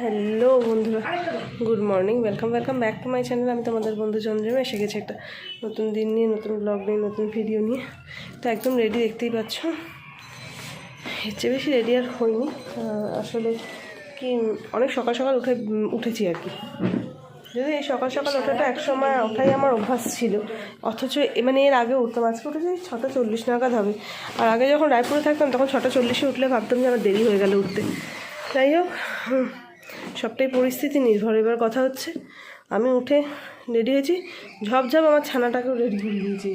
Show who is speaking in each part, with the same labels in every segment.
Speaker 1: Hello বন্ধুরা, good morning, welcome welcome back to my channel. আমি তোমাদের বন্ধু চন্দ্রিমা, এসে গেছি একটা নতুন দিন নিয়ে, নতুন ব্লগ নিয়ে, নতুন ভিডিও নিয়ে। তো একদম রেডি দেখতেই পাচ্ছ। এর চেয়ে বেশি রেডি আর হইনি। আসলে কি, অনেক সকাল সকাল উঠে উঠেছি আর কি। যদি এই সকাল সকাল ওঠাটা একসময় ওঠাই আমার অভ্যাস ছিল। অথচ মানে এর আগে উঠতাম, আজকে উঠেছি ছটা চল্লিশ নাগাদ হবে। আর আগে যখন রায়পুরে থাকতাম, তখন ছটা চল্লিশে উঠলে ভাবতাম যে আমার দেরি হয়ে গেল উঠতে। যাই হোক সবটাই পরিস্থিতি নির্ভর। এবার কথা হচ্ছে, আমি উঠে রেডি হয়েছি। ঝপঝপ আমার ছানাটাকেও রেডি করে দিয়েছি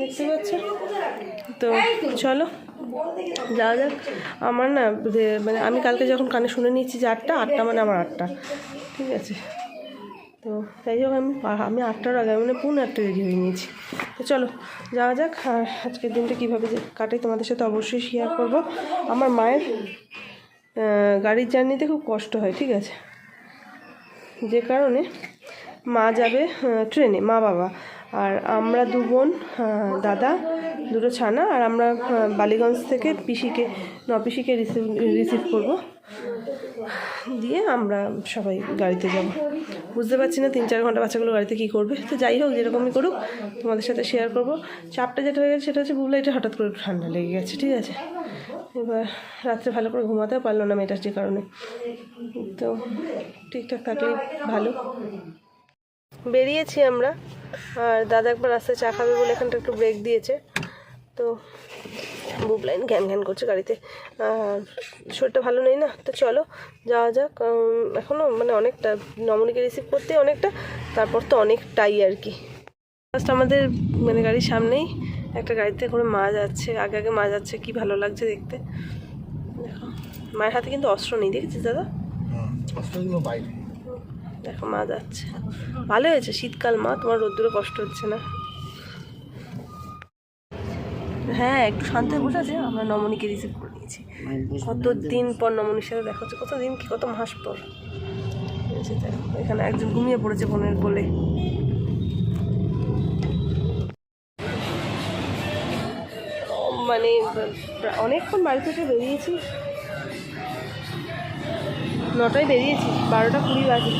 Speaker 1: দেখতে পাচ্ছ? তো চলো, যাওয়া যাক। আমার না মানে আমি কালকে যখন কানে শুনে নিয়েছি যে আটটা আটটা মানে আমার আটটা। ঠিক আছে? তো তাই হোক, আমি আমি আটটার আগে মানে পুনে আটটা রেডি হয়ে নিয়েছি। তো চলো, যাওয়া যাক। আর আজকের দিনটা কীভাবে কাটে তোমাদের সাথে অবশ্যই শেয়ার করব। আমার মায়ের গাড়ির জার্নিতে খুব কষ্ট হয়, ঠিক আছে? যে কারণে মা যাবে ট্রেনে, মা বাবা। আর আমরা দু বোন দাদা, দুটো ছানা, আর আমরা বালিগঞ্জ থেকে পিসিকে ন পিসিকে রিসিভ রিসিভ করব। দিয়ে আমরা সবাই গাড়িতে যাব। বুঝতে পারছি না তিন চার ঘণ্টা বাচ্চাগুলো গাড়িতে কী করবে। তো যাই হোক, যেরকমই করুক, তোমাদের সাথে শেয়ার করব। চাপটা যেটা হয়ে গেছে, সেটা হচ্ছে বুবলাইটা হঠাৎ করে ঠান্ডা লেগে গেছে, ঠিক আছে? এবার রাত্রে ভালো করে ঘুমাতেও পারল না মেয়েটার যে কারণে। তো ঠিকঠাক থাকলেই ভালো। বেরিয়েছি আমরা, আর দাদা একবার রাস্তায় চা খাবে বলে এখানটা একটু ব্রেক দিয়েছে। তো বুক লাইন ঘ্যান ঘ্যান করছে গাড়িতে। আর শরীরটা ভালো নেই না, তো চলো যাওয়া যাক। এখনও মানে অনেকটা, নমনীকে রিসিভ করতে অনেকটা, তারপর তো অনেকটাই আর কি। ফার্স্ট আমাদের মানে গাড়ির সামনেই একটা গাড়িতে করে মা যাচ্ছে আগে আগে মা যাচ্ছে কি ভালো লাগছে দেখতে। দেখো মায়ের হাতে কিন্তু অস্ত্র নেই দেখেছিস দাদা? দেখো মা যাচ্ছে। ভালো হয়েছে শীতকাল মা তোমার রোদ্দুরে কষ্ট হচ্ছে না। হ্যাঁ একটু শান্ত হয়ে বসে আছে আমরা নমনীকে রিসিভ করে নিয়েছি। কত দিন পর নমনীর সাথে দেখা হচ্ছে কত দিন কি কত মাস পর। এখানে একজন ঘুমিয়ে পড়েছে বোনের কোলে। মানে অনেকক্ষণ বাড়ি থেকে বেরিয়েছি। নটায় বেরিয়েছি, বারোটা কুড়ি বাজে।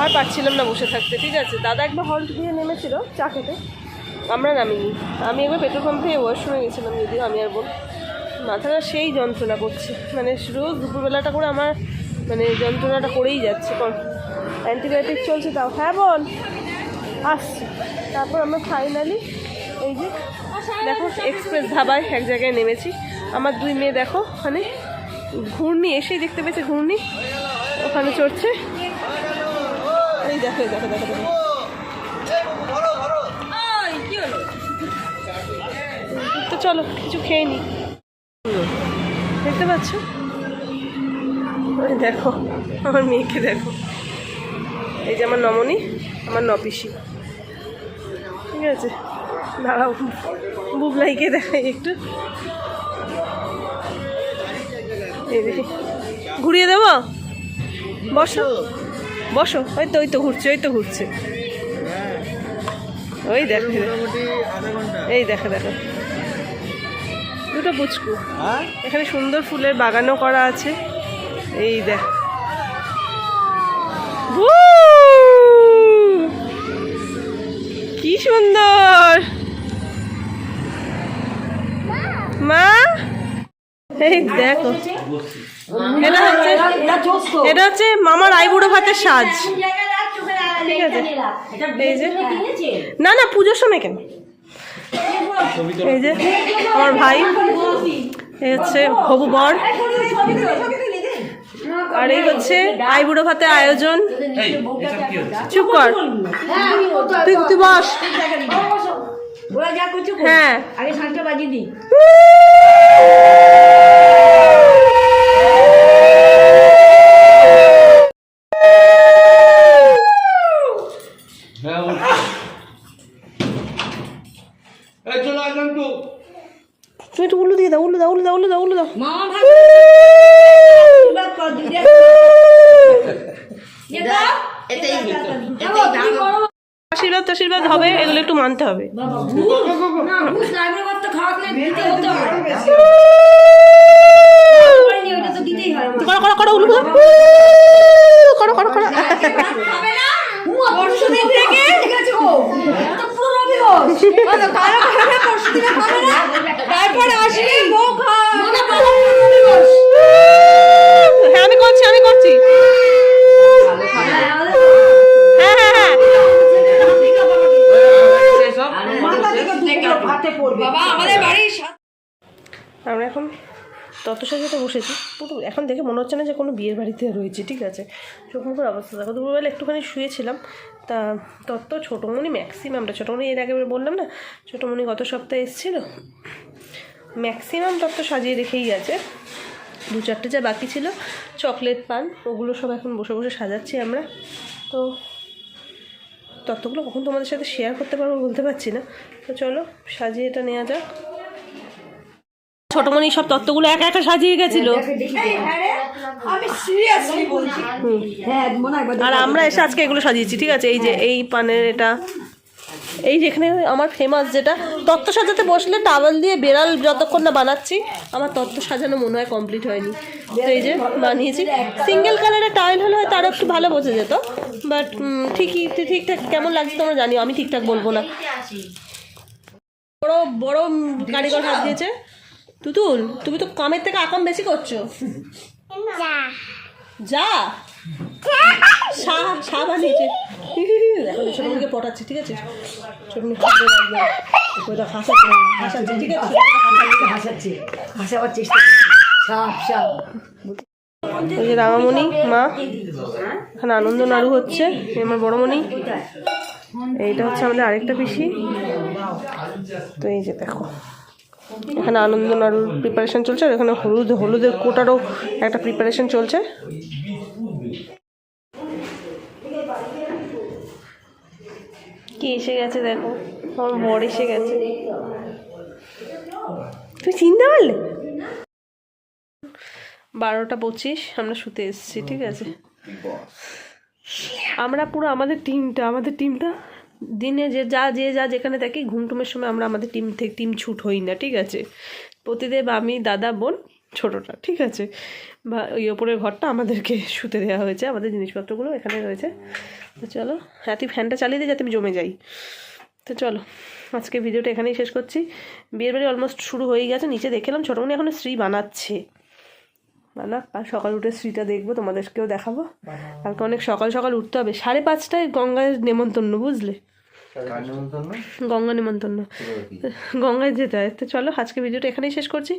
Speaker 1: আর পারছিলাম না বসে থাকতে, ঠিক আছে? দাদা একবার হল্ট দিয়ে নেমেছিল চা খেতে। আমরা নামিনি। আমি একবার পেট্রোল পাম্প থেকে ওয়াশরুমে গেছিলাম যদিও আমি আর বোন। মাথাটা সেই যন্ত্রণা করছে। মানে রোজ দুপুরবেলাটা করে আমার মানে যন্ত্রণাটা করেই যাচ্ছে। অ্যান্টিবায়োটিক চলছে তাও। হ্যাঁ বোন, আসছি। তারপর আমরা ফাইনালি এই যে দেখো এক্সপ্রেস ধাবায় এক জায়গায় নেমেছি। আমার দুই মেয়ে দেখো, ওখানে। ঘূর্ণি, এসেই দেখতে পেয়েছে ঘূর্ণি। ওখানে চড়ছে। এই দেখো দেখো দেখো দেখো। তো চলো, কিছু খেয়ে নি। দেখতে পাচ্ছ? দেখো, আমার মেয়েকে দেখো। এই যে আমার নমনী, আমার নপিসি। ঠিক আছে? দাঁড়াও বুবলাইকে দেখাই একটু। ঘুরিয়ে দেবো? বসো। বসো। ওই তো ওই তো ঘুরছে ওই তো ঘুরছে। ওই দেখো এই দেখো। দেখো দুটো পুচকু।
Speaker 2: হ্যাঁ?
Speaker 1: এখানে সুন্দর ফুলের বাগানও করা আছে। এই দেখ! কি সুন্দর মা এই দেখো। এটা হচ্ছে এটা হচ্ছে মামার আইবুড়ো ভাতের সাজ। ঠিক আছে। এই যে না না পুজোর সময় কেন? এই যে আমার ভাই এই হচ্ছে হবু বর। আর এই হচ্ছে আইবুড়ো ভাতের আয়োজন। চুপ কর। তুই তুই বস। হ্যাঁ।
Speaker 3: আগে শাঁখটা বাজিয়ে দিই
Speaker 2: এই চলো আসলাম তো
Speaker 1: তুমি একটু উল্লু দিয়ে দাও উল্লু দাও উল্লু দাও উল্লু দাও উল্লু দাও। আশীর্বাদ আশীর্বাদ হবে এগুলো একটু মানতে হবে। করো
Speaker 3: উমা, পরশু দিন থেকে ঠিক আছে গো। এটা তো পুরো রবি ঘোষ। ও তো কারও খাবে, পরশু দিনে খাবে না। তারপরে আসবি, বউ খায়। মনে করো রবি ঘোষ।
Speaker 1: হ্যাঁ আমি করছি আমি করছি হ্যাঁ হ্যাঁ হ্যাঁ
Speaker 3: মাথা থেকে দুপুরে ভাতে পড়বে। বাবা আমাদের বাড়ির সাথে
Speaker 1: আমরা এখন তত সাজাতে বসেছি, পুরো এখন দেখে মনে হচ্ছে না যে কোনো বিয়ের বাড়িতে রয়েছে, ঠিক আছে? চোখ মুখের অবস্থা দেখো। দুপুরবেলা একটুখানি শুয়েছিলাম। তা তত্ত্ব ছোটোমণি ম্যাক্সিমামটা ছোটোমণি এর আগে বললাম না, ছোটোমণি গত সপ্তাহে এসেছিল। ম্যাক্সিমাম তত্ত্ব সাজিয়ে রেখেই আছে। দু চারটে যা বাকি ছিল, চকলেট পান, ওগুলো সব এখন বসে বসে সাজাচ্ছি আমরা। তো তত্ত্বগুলো কখন তোমাদের সাথে শেয়ার করতে পারব বলতে পারছি না। তো চলো সাজিয়ে এটা নেওয়া যাক। ছোটমণি সব তত্ত্বগুলো একা একা সাজিয়ে গেছিল।
Speaker 3: আমি সিরিয়াসলি বলছি। হ্যাঁ মনে হয়
Speaker 1: আর আমরা এসে আজকে এগুলো সাজিয়েছি ঠিক আছে? এই যে এই পানের এটা। এই যেখানে আমার ফেমাস যেটা তত্ত্ব সাজাতে বসলে টাওয়াল দিয়ে বেড়াল যতক্ষণ না বানাচ্ছি আমার তত্ত্ব সাজানো মনে হয় কমপ্লিট হয়নি। তো এই যে বানিয়েছি। সিঙ্গেল কালারের টাইল হলে হয়তো আরও একটু ভালো বোঝা যেত বাট ঠিকই ঠিকঠাক কেমন লাগছে তোমরা জানিও আমি ঠিকঠাক বলব না। বড় বড় কারিগর হাত দিয়েছে। তুতুল তুমি তো কামের থেকে আকাম বেশি করছ। যা। সা সা বানিয়েছে এখন ছোট পটাচ্ছে ঠিক আছে? ছোট মুখে হাসাচ্ছে হাসাচ্ছে ঠিক আছে?
Speaker 3: হাসাচ্ছে হাসাবার চেষ্টা সাপ সাপ
Speaker 1: ওই যে রামামণি মা এখানে আনন্দ নাড়ু হচ্ছে এই আমার বড়মণি। এইটা হচ্ছে আমাদের আরেকটা পিসি। তো এই যে দেখো। এখানে আনন্দ নাড়ুর প্রিপারেশন চলছে আর এখানে হলুদ হলুদের কোটারও একটা প্রিপারেশন চলছে। কি এসে গেছে দেখো? আমার বর এসে গেছে। তুই চিনতে পারলে বারোটা পঁচিশ আমরা শুতে এসেছি ঠিক আছে? আমরা পুরো আমাদের টিমটা আমাদের টিমটা দিনে যে যা যে যা যেখানে থাকি ঘুমটুমের সময় আমরা আমাদের টিম থেকে টিম ছুট হই না ঠিক আছে? প্রতিদেব আমি দাদা বোন ছোটোটা ঠিক আছে? বা ওই ওপরের ঘরটা আমাদেরকে শুতে দেওয়া হয়েছে আমাদের জিনিসপত্রগুলো এখানে রয়েছে। তো চলো হ্যাঁ তুই ফ্যানটা চালিয়ে দিয়ে যাতে আমি জমে যাই। তো চলো আজকে ভিডিওটা এখানেই শেষ করছি। বিয়ের বাড়ি অলমোস্ট শুরু হয়ে গেছে নিচে দেখলাম ছোটোমণি এখনও শ্রী বানাচ্ছে। বানা আর সকাল উঠে শ্রীটা দেখব তোমাদেরকেও দেখাবো। কালকে অনেক সকাল সকাল উঠতে হবে। সাড়ে পাঁচটায় গঙ্গায় নেমন্তন্ন বুঝলে? গঙ্গা নিমন্ত্রণ। গঙ্গায় যেতে হয়। তো চলো আজকে ভিডিওটা এখানেই শেষ করছি।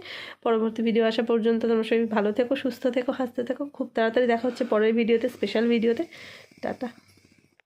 Speaker 1: পরবর্তী ভিডিও আসা পর্যন্ত তোমরা সবাই ভালো থেকো সুস্থ থেকো হাসতে থেকো। খুব তাড়াতাড়ি দেখা হচ্ছে পরের ভিডিওতে স্পেশাল ভিডিওতে টাটা।